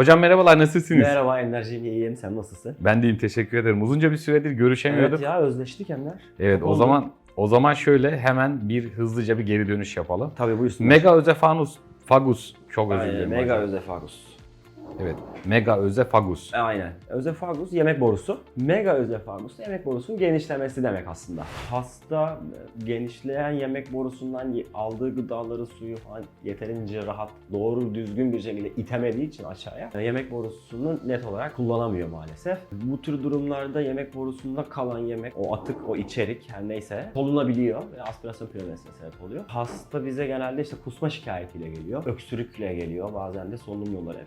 Hocam merhabalar nasılsınız? Merhaba Ender'ciğim iyiyim. Sen nasılsın? Ben deyim teşekkür ederim. Uzunca bir süredir görüşemiyorduk. Evet ya özleştik Ender. Evet o Oldu. zaman o zaman şöyle hemen bir hızlıca bir geri dönüş yapalım. Tabii buyursun. Mega Özefanus Fagus çok özür dilerim. Mega hocam. Evet. Mega Özefagus. Aynen. Özefagus yemek borusu. Mega özefagus da yemek borusunun genişlemesi demek aslında. Hasta e, genişleyen yemek borusundan aldığı gıdaları, suyu falan yeterince rahat, doğru, düzgün bir şekilde itemediği için aşağıya e, yemek borusunu net olarak kullanamıyor maalesef. Bu tür durumlarda yemek borusunda kalan yemek, o atık, o içerik her neyse solunabiliyor ve aspirasyon püremesine sebep oluyor. Hasta bize genelde işte kusma şikayetiyle geliyor, öksürükle geliyor, bazen de solunum yolları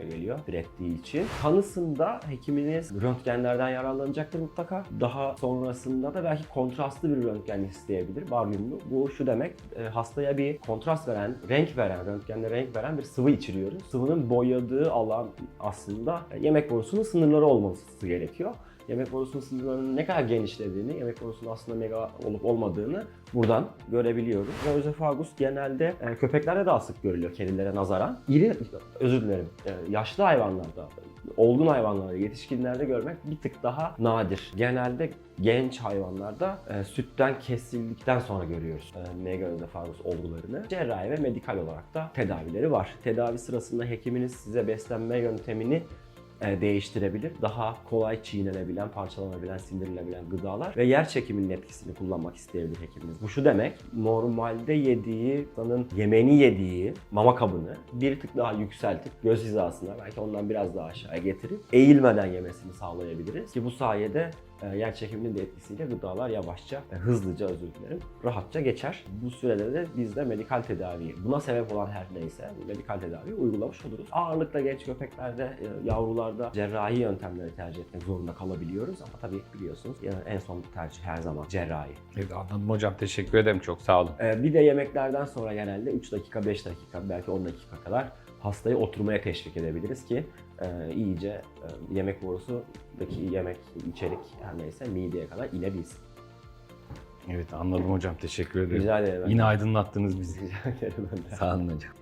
enfeksiyonuyla geliyor direttiği için. Tanısında hekiminiz röntgenlerden yararlanacaktır mutlaka. Daha sonrasında da belki kontrastlı bir röntgen isteyebilir, baryumlu. Bu şu demek, e, hastaya bir kontrast veren, renk veren, röntgenle renk veren bir sıvı içiriyoruz. Sıvının boyadığı alan aslında yemek borusunun sınırları olması gerekiyor yemek borusunun sınırlarının ne kadar genişlediğini, yemek borusunun aslında mega olup olmadığını buradan görebiliyoruz. Ve özefagus genelde e, köpeklerde daha sık görülüyor kedilere nazaran. İri, özür dilerim, e, yaşlı hayvanlarda, olgun hayvanlarda, yetişkinlerde görmek bir tık daha nadir. Genelde genç hayvanlarda e, sütten kesildikten sonra görüyoruz e, mega özefagus olgularını. Cerrahi ve medikal olarak da tedavileri var. Tedavi sırasında hekiminiz size beslenme yöntemini değiştirebilir. Daha kolay çiğnenebilen, parçalanabilen, sindirilebilen gıdalar ve yer çekiminin etkisini kullanmak isteyebilir hekiminiz. Bu şu demek, normalde yediği, insanın yemeğini yediği mama kabını bir tık daha yükseltip göz hizasına belki ondan biraz daha aşağıya getirip eğilmeden yemesini sağlayabiliriz. Ki bu sayede e, yer çekiminin de etkisiyle gıdalar yavaşça, e, hızlıca özür dilerim, rahatça geçer. Bu sürede de biz de medikal tedaviyi, buna sebep olan her neyse medikal tedaviyi uygulamış oluruz. Ağırlıkla genç köpeklerde, e, yavrularda cerrahi yöntemleri tercih etmek zorunda kalabiliyoruz ama tabii biliyorsunuz e, en son tercih her zaman cerrahi. Evet anladım hocam teşekkür ederim çok sağ olun. E, Bir de yemeklerden sonra genelde 3 dakika, 5 dakika, belki 10 dakika kadar hastayı oturmaya teşvik edebiliriz ki e, iyice e, yemek borusundaki yemek, içerik her neyse mideye kadar inebilsin. Evet anladım hocam teşekkür ederim. Rica ederim. Yine aydınlattınız bizi. Rica ederim ben de. Sağ olun hocam.